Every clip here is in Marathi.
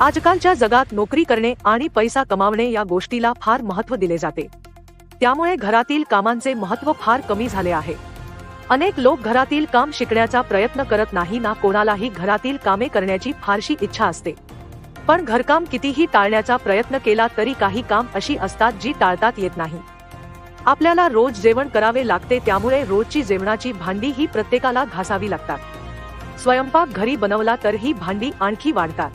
आजकालच्या जगात नोकरी करणे आणि पैसा कमावणे या गोष्टीला फार महत्त्व दिले जाते. त्यामुळे घरातील कामांचे महत्त्व फार कमी झाले आहे. अनेक लोक घरातील काम शिकण्याचा प्रयत्न करत नाही ना कोणालाही घरातील कामे करण्याची फारशी इच्छा असते. पण घरकाम कितीही टाळण्याचा प्रयत्न केला तरी काही काम अशी असतात जी टाळतात येत नाही. आपल्याला रोज जेवण करावे लागते त्यामुळे रोजची जेवणाची भांडी ही प्रत्येकाला घासावी लागतात. स्वयंपाक घरी बनवला तर ही भांडी आणखी वाढतात.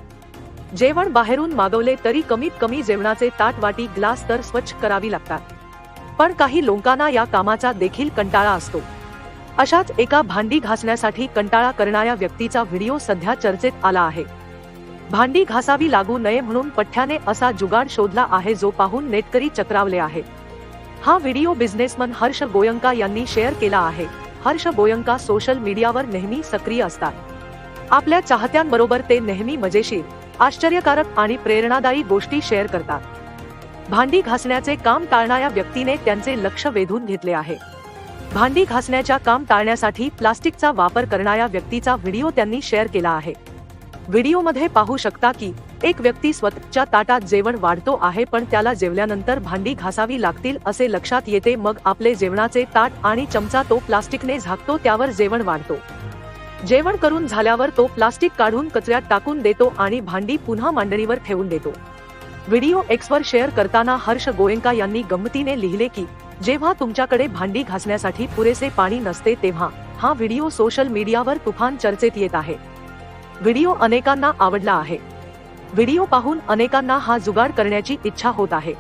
जेवण बाहेरून मागवले तरी कमीत कमी जेवणाचे ताट वाटी ग्लास तर स्वच्छ करावी लागतात. पण काही लोकांना या कामाचा देखील कंटाळा असतो. अशाच एका भांडी घासण्यासाठी कंटाळा करणाऱ्या व्यक्तीचा व्हिडिओ सध्या चर्चेत आला आहे. भांडी घासावी लागू नये म्हणून पठ्याने असा जुगाड शोधला आहे जो पाहून नेटकरी चक्रावले आहे. हा व्हिडिओ बिझनेसमन हर्ष गोयंका यांनी शेअर केला आहे. हर्ष गोयंका सोशल मीडियावर नेहमी सक्रिय असतात. आपल्या चाहत्यांबरोबर ते नेहमी मजेशीर आश्चर्यकारक आणि प्रेरणादायी गोष्टी शेअर करतात. भांडी घासण्याचे काम टाळणाऱ्या व्यक्तीने त्यांचे लक्ष वेधून घेतले आहे. भांडी घासण्याच्या काम टाळण्यासाठी प्लास्टिकचा वापर करणाऱ्या व्यक्तीचा व्हिडिओ त्यांनी शेअर केला आहे. व्हिडिओमध्ये पाहू शकता की एक व्यक्ती स्वतःच्या ताटात जेवण वाढतो आहे पण त्याला जेवल्यानंतर भांडी घासावी लागतील असे लक्षात येते मग आपले जेवणाचे ताट आणि चमचा तो प्लास्टिकने झाकतो त्यावर जेवण वाढतो. जेवण करून झाल्यावर तो प्लास्टिक काढून कचऱ्यात टाकून देतो आणि भांडी पुन्हा मांडणीवर ठेवून देतो. व्हिडिओ एक्सवर शेअर करताना हर्ष गोयंका यांनी गंमतीने लिहिले की जेव्हा तुमच्याकडे भांडी घासण्यासाठी पुरेसे पाणी नसते तेव्हा हा व्हिडिओ सोशल मीडियावर तुफान चर्चेत येत आहे. व्हिडिओ अनेकांना आवडला आहे. व्हिडिओ पाहून अनेकांना हा जुगाड करण्याची इच्छा होत आहे.